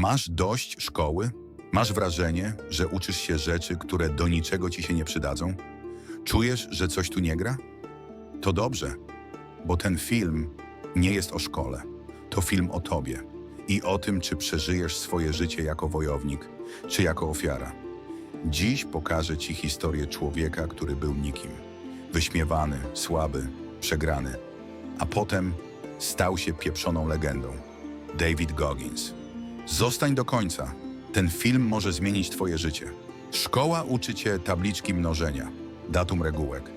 Masz dość szkoły? Masz wrażenie, że uczysz się rzeczy, które do niczego ci się nie przydadzą? Czujesz, że coś tu nie gra? To dobrze, bo ten film nie jest o szkole. To film o tobie i o tym, czy przeżyjesz swoje życie jako wojownik, czy jako ofiara. Dziś pokażę ci historię człowieka, który był nikim. Wyśmiewany, słaby, przegrany, a potem stał się pieprzoną legendą. David Goggins. Zostań do końca. Ten film może zmienić twoje życie. Szkoła uczy cię tabliczki mnożenia, datum regułek.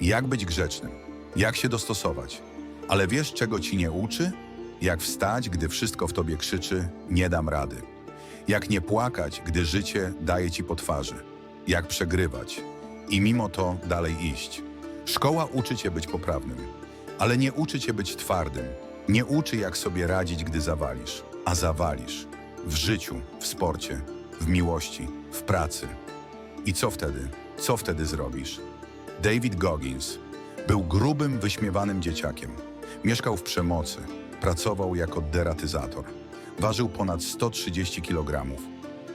Jak być grzecznym, jak się dostosować. Ale wiesz, czego ci nie uczy? Jak wstać, gdy wszystko w tobie krzyczy, nie dam rady. Jak nie płakać, gdy życie daje ci po twarzy. Jak przegrywać i mimo to dalej iść. Szkoła uczy cię być poprawnym, ale nie uczy cię być twardym. Nie uczy, jak sobie radzić, gdy zawalisz. A zawalisz. W życiu, w sporcie, w miłości, w pracy. I co wtedy? Co wtedy zrobisz? David Goggins był grubym, wyśmiewanym dzieciakiem. Mieszkał w przemocy, pracował jako deratyzator. Ważył ponad 130 kg.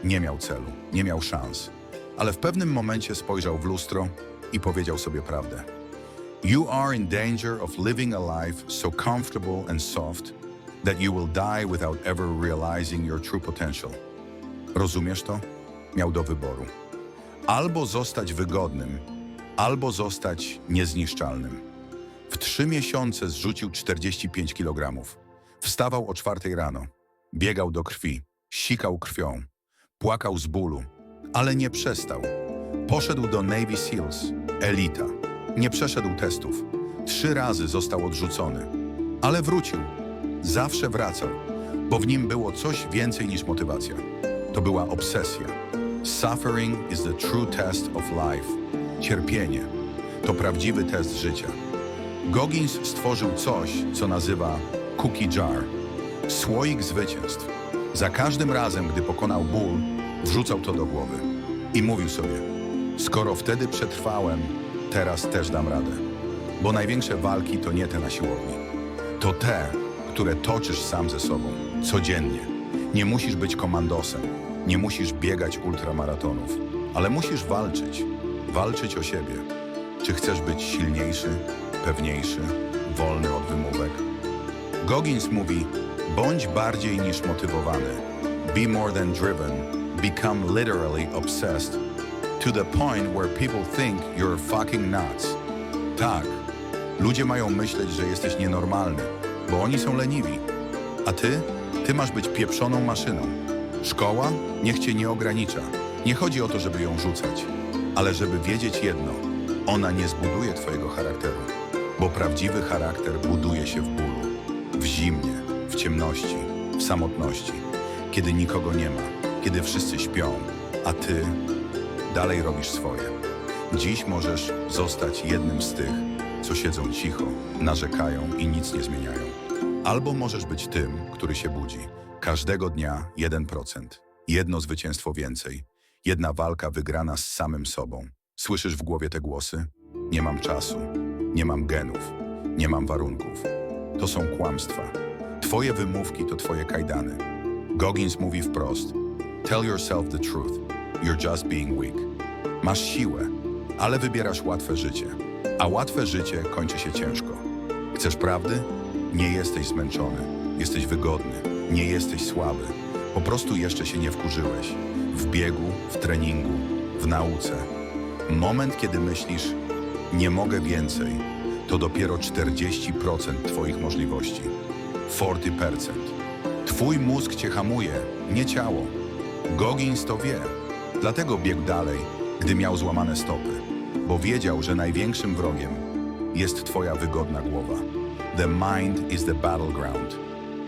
Nie miał celu, nie miał szans. Ale w pewnym momencie spojrzał w lustro i powiedział sobie prawdę. You are in danger of living a life so comfortable and soft that you will die without ever realizing your true potential. Rozumiesz to? Miał do wyboru. Albo zostać wygodnym, albo zostać niezniszczalnym. W trzy miesiące zrzucił 45 kg. Wstawał o czwartej rano. Biegał do krwi, sikał krwią, płakał z bólu, ale nie przestał. Poszedł do Navy Seals, elita. Nie przeszedł testów. Trzy razy został odrzucony, ale wrócił. Zawsze wracał, bo w nim było coś więcej niż motywacja. To była obsesja. Suffering is the true test of life. Cierpienie to prawdziwy test życia. Goggins stworzył coś, co nazywa cookie jar. Słoik zwycięstw. Za każdym razem, gdy pokonał ból, wrzucał to do głowy i mówił sobie: Skoro wtedy przetrwałem, teraz też dam radę. Bo największe walki to nie te na siłowni. To te, które toczysz sam ze sobą, codziennie. Nie musisz być komandosem, nie musisz biegać ultramaratonów, ale musisz walczyć. Walczyć o siebie. Czy chcesz być silniejszy, pewniejszy, wolny od wymówek? Goggins mówi: bądź bardziej niż motywowany. Be more than driven. Become literally obsessed. To the point where people think you're fucking nuts. Tak, ludzie mają myśleć, że jesteś nienormalny, bo oni są leniwi. A ty? Ty masz być pieprzoną maszyną. Szkoła niech cię nie ogranicza. Nie chodzi o to, żeby ją rzucać, ale żeby wiedzieć jedno: ona nie zbuduje twojego charakteru, bo prawdziwy charakter buduje się w bólu, w zimnie, w ciemności, w samotności, kiedy nikogo nie ma, kiedy wszyscy śpią, a ty dalej robisz swoje. Dziś możesz zostać jednym z tych, co siedzą cicho, narzekają i nic nie zmieniają. Albo możesz być tym, który się budzi. Każdego dnia 1%. Jedno zwycięstwo więcej. Jedna walka wygrana z samym sobą. Słyszysz w głowie te głosy? Nie mam czasu, nie mam genów, nie mam warunków. To są kłamstwa. Twoje wymówki to twoje kajdany. Goggins mówi wprost: Tell yourself the truth. You're just being weak. Masz siłę, ale wybierasz łatwe życie. A łatwe życie kończy się ciężko. Chcesz prawdy? Nie jesteś zmęczony. Jesteś wygodny. Nie jesteś słaby. Po prostu jeszcze się nie wkurzyłeś. W biegu, w treningu, w nauce. Moment, kiedy myślisz, nie mogę więcej, to dopiero 40% Twoich możliwości. 40%. Twój mózg cię hamuje, nie ciało. Goggins to wie. Dlatego biegł dalej, gdy miał złamane stopy, bo wiedział, że największym wrogiem jest twoja wygodna głowa. The mind is the battleground.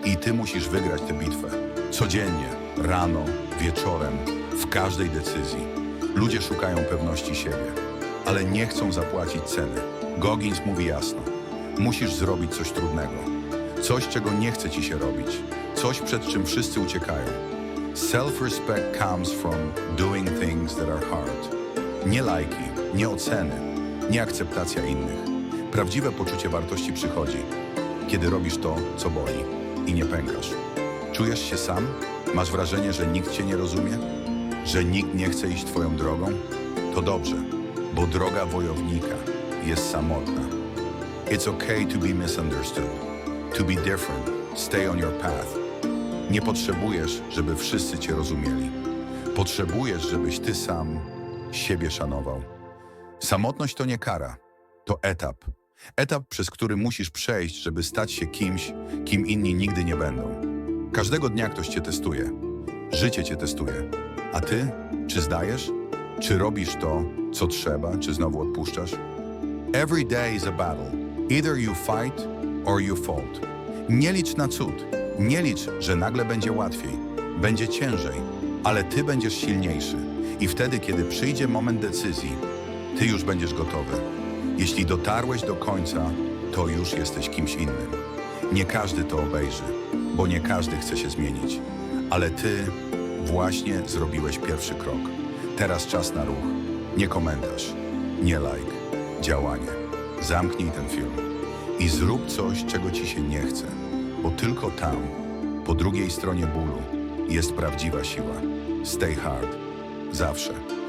I ty musisz wygrać tę bitwę. Codziennie, rano, wieczorem, w każdej decyzji. Ludzie szukają pewności siebie, ale nie chcą zapłacić ceny. Goggins mówi jasno. Musisz zrobić coś trudnego. Coś, czego nie chce ci się robić. Coś, przed czym wszyscy uciekają. Self-respect comes from doing things that are hard. Nie lajki, nie oceny, nie akceptacja innych. Prawdziwe poczucie wartości przychodzi, kiedy robisz to, co boli i nie pękasz. Czujesz się sam? Masz wrażenie, że nikt cię nie rozumie? Że nikt nie chce iść twoją drogą? To dobrze, bo droga wojownika jest samotna. It's okay to be misunderstood, to be different, stay on your path. Nie potrzebujesz, żeby wszyscy cię rozumieli. Potrzebujesz, żebyś ty sam siebie szanował. Samotność to nie kara, to etap. Etap, przez który musisz przejść, żeby stać się kimś, kim inni nigdy nie będą. Każdego dnia ktoś cię testuje. Życie cię testuje. A ty? Czy zdajesz? Czy robisz to, co trzeba, czy znowu odpuszczasz? Every day is a battle. Either you fight or you fold. Nie licz na cud. Nie licz, że nagle będzie łatwiej. Będzie ciężej, ale ty będziesz silniejszy. I wtedy, kiedy przyjdzie moment decyzji, ty już będziesz gotowy. Jeśli dotarłeś do końca, to już jesteś kimś innym. Nie każdy to obejrzy, bo nie każdy chce się zmienić. Ale ty właśnie zrobiłeś pierwszy krok. Teraz czas na ruch. Nie komentarz, nie like, działanie. Zamknij ten film i zrób coś, czego ci się nie chce, bo tylko tam, po drugiej stronie bólu, jest prawdziwa siła. Stay hard. Zawsze.